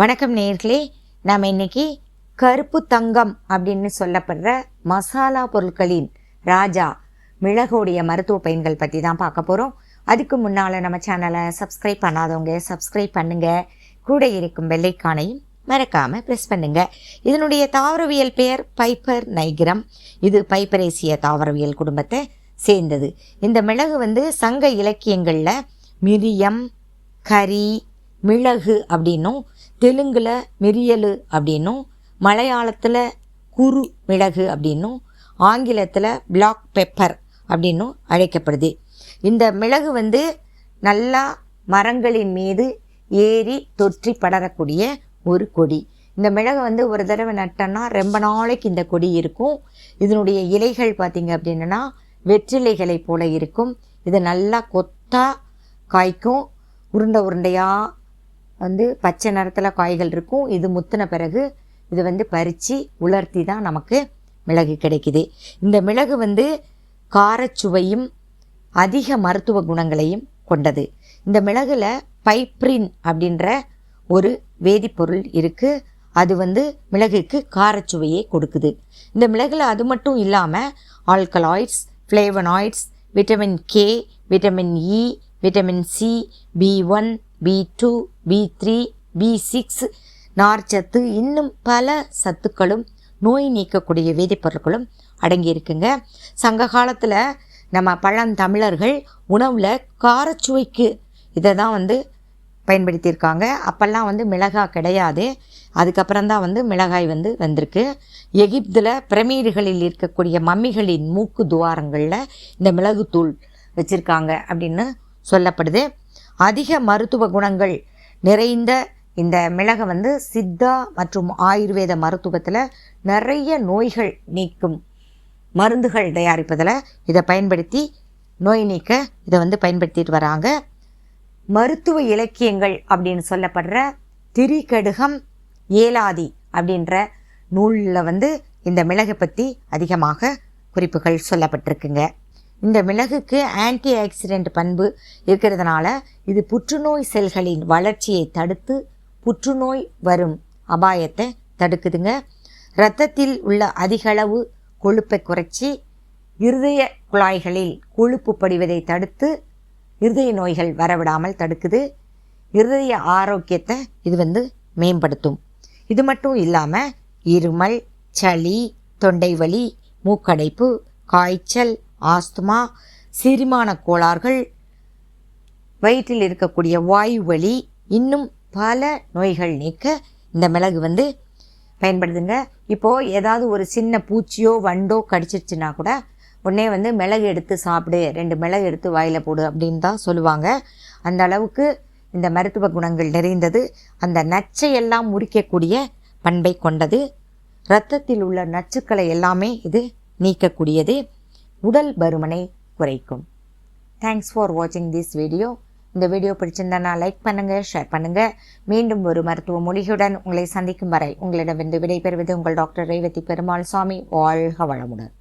வணக்கம் நேர்களே நாம் இன்னைக்கு கருப்பு தங்கம் அப்படின்னு சொல்லப்படுற மசாலா பொருட்களின் ராஜா மிளகுடைய மருத்துவ பயன்கள் பற்றி தான் பார்க்க போகிறோம் அதுக்கு முன்னால் நம்ம சேனலை சப்ஸ்கிரைப் பண்ணாதவங்க சப்ஸ்கிரைப் பண்ணுங்கள் கூட இருக்கும் வெள்ளைக்கானையும் மறக்காமல் ப்ரெஸ் பண்ணுங்கள் இதனுடைய தாவரவியல் பெயர் பைப்பர் நைகிரம். இது பைப்பரேசிய தாவரவியல் குடும்பத்தை சேர்ந்தது. இந்த மிளகு வந்து சங்க இலக்கியங்களில் மிரியம் கரி மிளகு அப்படின்னும் தெலுங்கில் மெரியல் அப்படின்னும் மலையாளத்தில் குறு மிளகு அப்படின்னும் ஆங்கிலத்தில் பிளாக் பெப்பர் அப்படின்னும் அழைக்கப்படுது. இந்த மிளகு வந்து நல்லா மரங்களின் மீது ஏறி தொற்றி படரக்கூடிய ஒரு கொடி. இந்த மிளகு வந்து ஒரு தடவை நட்டோன்னா ரொம்ப நாளைக்கு இந்த கொடி இருக்கும். இதனுடைய இலைகள் பார்த்திங்க அப்படின்னா வெற்றிலைகளை போல இருக்கும். இது நல்லா கொத்தாக காய்க்கும். உருண்டை உருண்டையாக வந்து பச்சை நிறத்தில் காய்கள் இருக்கும். இது முத்தின பிறகு இது வந்து பறித்து உலர்த்தி தான் நமக்கு மிளகு கிடைக்குது. இந்த மிளகு வந்து காரச்சுவையும் அதிக மருத்துவ குணங்களையும் கொண்டது. இந்த மிளகில் பைப்ரின் அப்படின்ற ஒரு வேதிப்பொருள் இருக்குது அது வந்து மிளகுக்கு காரச்சுவையை கொடுக்குது. இந்த மிளகில் அது மட்டும் இல்லாமல் alkaloids flavonoids vitamin K vitamin E vitamin C B one B two B three B six நார்ச்சத்து இன்னும் பல சத்துக்களும் நோய் நீக்கக்கூடிய வேதிப்பொருட்களும் அடங்கியிருக்குங்க. சங்க காலத்தில் நம்ம பழந்தமிழர்கள் உணவில் காரச்சுவைக்கு இதை தான் வந்து பயன்படுத்தியிருக்காங்க. அப்போல்லாம் வந்து மிளகாய் கிடையாது. அதுக்கப்புறம் தான் வந்து மிளகாய் வந்து வந்திருக்கு. எகிப்தில் பிரமீடுகளில் இருக்கக்கூடிய மம்மிகளின் மூக்கு துவாரங்களில் இந்த மிளகுத்தூள் வச்சுருக்காங்க அப்படின்னு சொல்லப்படுது. அதிக மருத்துவ குணங்கள் நிறைந்த இந்த மிளகை வந்து சித்தா மற்றும் ஆயுர்வேத மருத்துவத்தில் நிறைய நோய்கள் நீக்கும் மருந்துகள் தயாரிப்பதில் இதை பயன்படுத்தி நோய் நீக்க இதை வந்து பயன்படுத்திட்டு வராங்க. மருத்துவ இலக்கியங்கள் அப்படின்னு சொல்லப்படுற திரிகடுகம் ஏலாதி அப்படின்ற நூலில் வந்து இந்த மிளகை பற்றி அதிகமாக குறிப்புகள் சொல்லப்பட்டிருக்குங்க. இந்த மிளகுக்கு ஆன்டி ஆக்சிடென்ட் பண்பு இருக்கிறதுனால இது புற்றுநோய் செல்களின் வளர்ச்சியை தடுத்து புற்றுநோய் வரும் அபாயத்தை தடுக்குதுங்க. இரத்தத்தில் உள்ள அதிகளவு கொழுப்பை குறைச்சி இருதய குழாய்களில் கொழுப்பு படிவதை தடுத்து இருதய நோய்கள் வரவிடாமல் தடுக்குது. இருதய ஆரோக்கியத்தை இது வந்து மேம்படுத்தும். இது மட்டும் இல்லாமல் இருமல் சளி தொண்டை வலி மூக்கடைப்பு காய்ச்சல் ஆஸ்துமா செரிமான கோளாறுகள் வயிற்றில் இருக்கக்கூடிய வாயு வலி இன்னும் பல நோய்கள் நீக்க இந்த மிளகு வந்து பயன்படுதுங்க. இப்போது ஏதாவது ஒரு சின்ன பூச்சியோ வண்டோ கடிச்சிருச்சுன்னா கூட உடனே வந்து மிளகு எடுத்து சாப்பிடு ரெண்டு மிளகு எடுத்து வாயில் போடு அப்படின்னு தான் சொல்லுவாங்க. அந்த அளவுக்கு இந்த மருத்துவ குணங்கள் நிறைந்தது. அந்த நச்சையெல்லாம் முறிக்கக்கூடிய பண்பை கொண்டது. இரத்தத்தில் உள்ள நச்சுக்களை எல்லாமே இது நீக்கக்கூடியது. உடல் பருமனை குறைக்கும். தேங்க்ஸ் ஃபார் வாட்சிங் திஸ் வீடியோ இந்த வீடியோ பிடிச்சிருந்தா லைக் பண்ணுங்கள் ஷேர் பண்ணுங்கள் மீண்டும் ஒரு மருத்துவ மொழிகளுடன் உங்களை சந்திக்கும் வரை உங்களிடமிருந்து விடைபெறுவது உங்கள் டாக்டர் ரேவதி பெருமாள் சுவாமி. வாழ்க வளமுடன்.